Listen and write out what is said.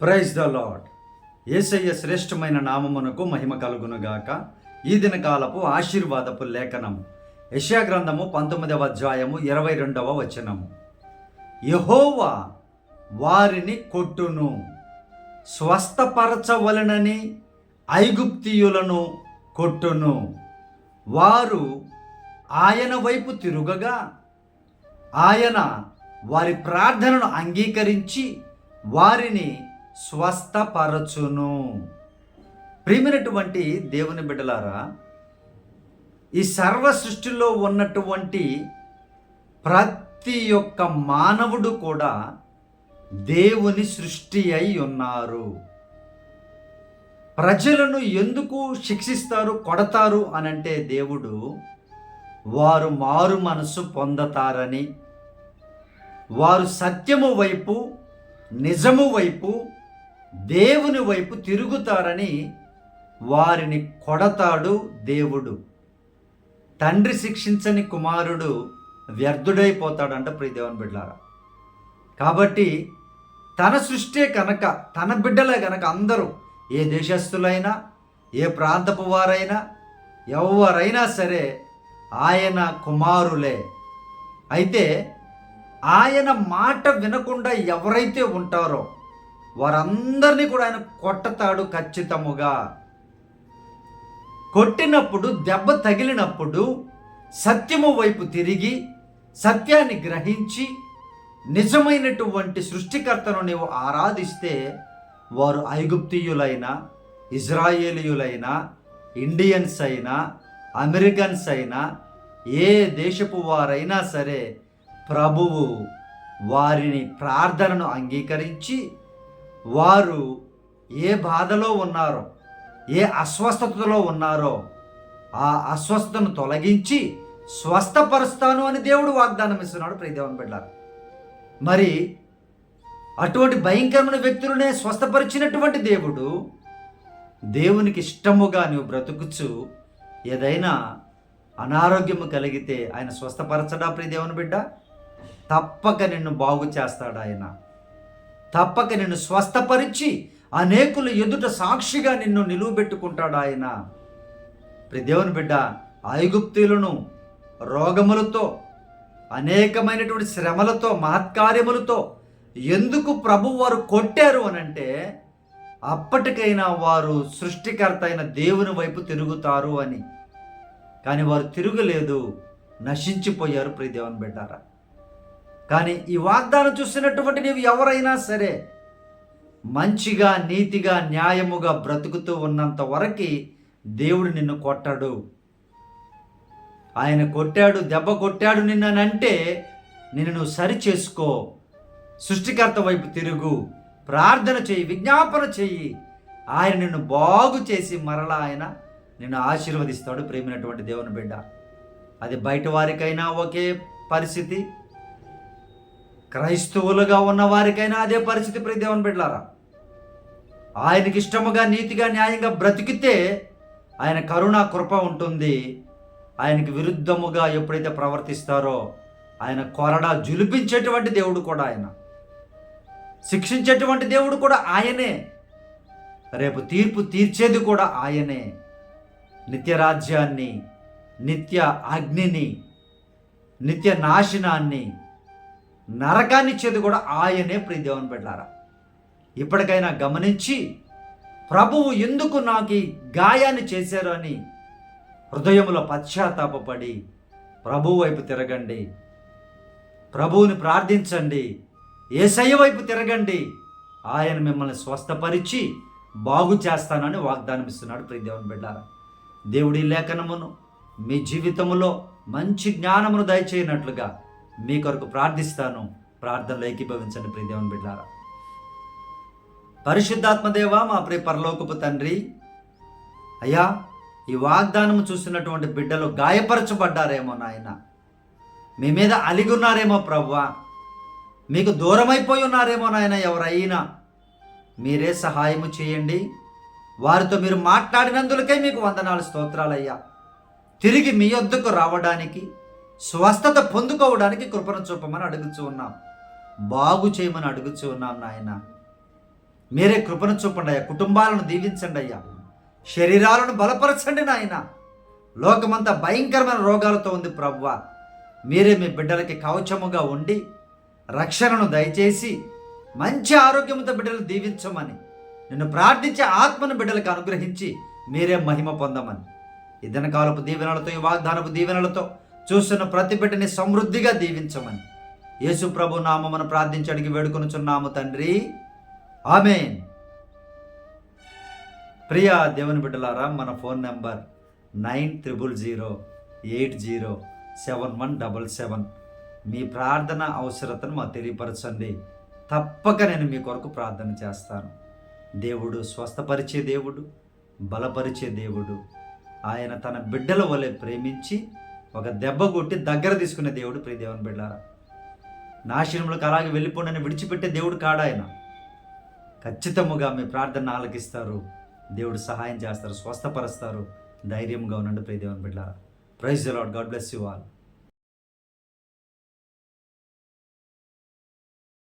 Praise the lord ఏసయ్య శ్రేష్టమైన నామమునకు మహిమ కలుగునుగాక. ఈ దినకాలపు ఆశీర్వాదపు లేఖనం యెషయా గ్రంథము పంతొమ్మిదవ అధ్యాయము ఇరవై రెండవ వచనము. యహోవా వారిని కొట్టును. స్వస్థపరచవలనని ఐగుప్తియులను కొట్టును. వారు ఆయన వైపు తిరుగగా ఆయన వారి ప్రార్థనను అంగీకరించి వారిని స్వస్థపరచును. ప్రియమైనటువంటి దేవుని బిడ్డలారా ఈ సర్వ సృష్టిలో ఉన్నటువంటి ప్రతి ఒక్క మానవుడు కూడా దేవుని సృష్టి అయి ఉన్నారు. ప్రజలను ఎందుకు శిక్షిస్తారు కొడతారు అనంటే దేవుడు వారు మారు మనసు పొందతారని వారు సత్యము వైపు నిజము వైపు దేవుని వైపు తిరుగుతారని వారిని కొడతాడు దేవుడు. తండ్రి శిక్షించని కుమారుడు వ్యర్థుడైపోతాడంట ప్రియదేవన్ బిడ్డారా కాబట్టి తన సృష్టే కనుక తన బిడ్డలే కనుక అందరూ ఏ దేశస్థులైనా ఏ ప్రాంతపు వారైనా ఎవరైనా సరే ఆయన కుమారులే. అయితే ఆయన మాట వినకుండా ఎవరైతే ఉంటారో వారందరినీ కూడా ఆయన కొట్టతాడు ఖచ్చితముగా. కొట్టినప్పుడు దెబ్బ తగిలినప్పుడు సత్యము వైపు తిరిగి సత్యాన్ని గ్రహించి నిజమైనటువంటి సృష్టికర్తను నీవు ఆరాధిస్తే వారు ఐగుప్తియులైనా ఇజ్రాయేలీయులైనా ఇండియన్స్ అయినా అమెరికన్స్ అయినా ఏ దేశపు వారైనా సరే ప్రభువు వారిని ప్రార్థనను అంగీకరించి వారు ఏ బాధలో ఉన్నారో ఏ అస్వస్థతలో ఉన్నారో ఆ అస్వస్థతను తొలగించి స్వస్థపరుస్తాను అని దేవుడు వాగ్దానం ఇస్తున్నాడు ప్రియదేవన్ బిడ్డారు మరి అటువంటి భయంకరమైన వ్యక్తులనే స్వస్థపరిచినటువంటి దేవుడు దేవునికి ఇష్టముగా నువ్వు బ్రతుకుచు ఏదైనా అనారోగ్యము కలిగితే ఆయన స్వస్థపరచడా ప్రియ దేవుని బిడ్డ? తప్పక నిన్ను బాగు చేస్తాడు ఆయన. తప్పక నిన్ను స్వస్థపరిచి అనేకులు ఎదుట సాక్షిగా నిన్ను నిలువబెట్టుకుంటాడు ఆయన. ప్రియ దేవుని బిడ్డ ఐగుప్తులను రోగములతో అనేకమైనటువంటి శ్రమలతో మహత్కార్యములతో ఎందుకు ప్రభు వారు కొట్టారు అని అంటే అప్పటికైనా వారు సృష్టికర్త అయిన దేవుని వైపు తిరుగుతారు అని. కానీ వారు తిరగలేదు నశించిపోయారు ప్రియ దేవుని బిడ్డారా. కానీ ఈ వాగ్దానం చూసినటువంటి నీవు ఎవరైనా సరే మంచిగా నీతిగా న్యాయముగా బ్రతుకుతూ ఉన్నంత వరకు దేవుడు నిన్ను కొట్టాడు. ఆయన కొట్టాడు దెబ్బ కొట్టాడు నిన్ననంటే నిన్ను నువ్వు సరి చేసుకో సృష్టికర్త వైపు తిరుగు. ప్రార్థన చెయ్యి విజ్ఞాపన చెయ్యి ఆయన నిన్ను బాగు చేసి మరలా ఆయన నిన్ను ఆశీర్వదిస్తాడు ప్రేమినటువంటి దేవుని బిడ్డ. అది బయట వారికైనా ఒకే పరిస్థితి. క్రైస్తవులుగా ఉన్న వారికైనా అదే పరిస్థితి ప్రతి దేవుని బిడ్డలారా. ఆయనకి ఇష్టముగా నీతిగా న్యాయంగా బ్రతికితే ఆయన కరుణ కృప ఉంటుంది. ఆయనకి విరుద్ధముగా ఎప్పుడైతే ప్రవర్తిస్తారో ఆయన కొరడా జులిపించేటువంటి దేవుడు కూడా ఆయన. శిక్షించేటువంటి దేవుడు కూడా ఆయనే. రేపు తీర్పు తీర్చేది కూడా ఆయనే. నిత్యరాజ్యాన్ని నిత్య అగ్నిని నిత్య నాశనాన్ని నరకాన్ని ఇచ్చేది కూడా ఆయనే ప్రియ దేవుని పెట్టారా ఇప్పటికైనా గమనించి ప్రభువు ఎందుకు నాకు ఈ గాయాన్ని చేశారు అని హృదయంలో పశ్చాత్తాపడి ప్రభువు వైపు తిరగండి. ప్రభువుని ప్రార్థించండి. ఏసయ్య వైపు తిరగండి. ఆయన మిమ్మల్ని స్వస్థపరిచి బాగు చేస్తానని వాగ్దానం ఇస్తున్నాడు ప్రియదేవన్ బిడ్డారా. దేవుడి లేఖనమును మీ జీవితములో మంచి జ్ఞానమును దయచేయనట్లుగా మీ కొరకు ప్రార్థిస్తాను. ప్రార్థనలో ఏకీభవించండి ప్రియదేవన్ బిడ్డారా. పరిశుద్ధాత్మదేవ మా ప్రియ పరలోకపు తండ్రి అయ్యా ఈ వాగ్దానము చూసినటువంటి బిడ్డలు గాయపరచబడ్డారేమో నాయన. మీ మీద అలిగున్నారేమో ప్రవ్వా. మీకు దూరమైపోయి ఉన్నారేమో నాయన ఎవరైనా. మీరే సహాయము చేయండి. వారితో మీరు మాట్లాడినందులకే మీకు వందనాలు స్తోత్రాలయ్యా. తిరిగి మీ వద్దకు రావడానికి స్వస్థత పొందుకోవడానికి కృపను చూపమని అడుగుచూ ఉన్నాం. బాగు చేయమని అడుగుచూ ఉన్నాం నాయన. మీరే కృపను చూపండి అయ్యా. కుటుంబాలను దీవించండి అయ్యా. శరీరాలను బలపరచండి నాయన. లోకమంతా భయంకరమైన రోగాలతో ఉంది ప్రవ్వ. మీరే మీ బిడ్డలకి కవచముగా ఉండి రక్షణను దయచేసి మంచి ఆరోగ్యంతో బిడ్డలు దీవించమని నిన్ను ప్రార్థించే ఆత్మను బిడ్డలకు అనుగ్రహించి మీరే మహిమ పొందమని. ఇదన కాలపు దీవెనలతో ఈ వాగ్దానపు దీవెనలతో చూస్తున్న ప్రతి బిడ్డని సమృద్ధిగా దీవించమని. యేసు ప్రభు నామమును ప్రార్థించడానికి వేడుకొనుచున్నాము తండ్రి. ఆమెన్. ప్రియా దేవుని బిడ్డలారా మన phone number nine triple zero eight zero seven one double seven. మీ ప్రార్థన అవసరతను మాకు తెలియపరచండి. తప్పక నేను మీ కొరకు ప్రార్థన చేస్తాను. దేవుడు స్వస్థపరిచే దేవుడు బలపరిచే దేవుడు. ఆయన తన బిడ్డల వలె ప్రేమించి ఒక దెబ్బ కొట్టి దగ్గర తీసుకునే దేవుడు ప్రియ దేవుని బిడ్డారా. నాశనములకు అలాగే వెళ్ళిపోండి విడిచిపెట్టే దేవుడు కాడాయన. ఖచ్చితముగా మీ ప్రార్థన ఆలకిస్తారు. దేవుడు సహాయం చేస్తారు స్వస్థపరుస్తారు. ధైర్యంగా ఉండండి ప్రియ దేవుని బిడ్డారా. Praise lord god bless you all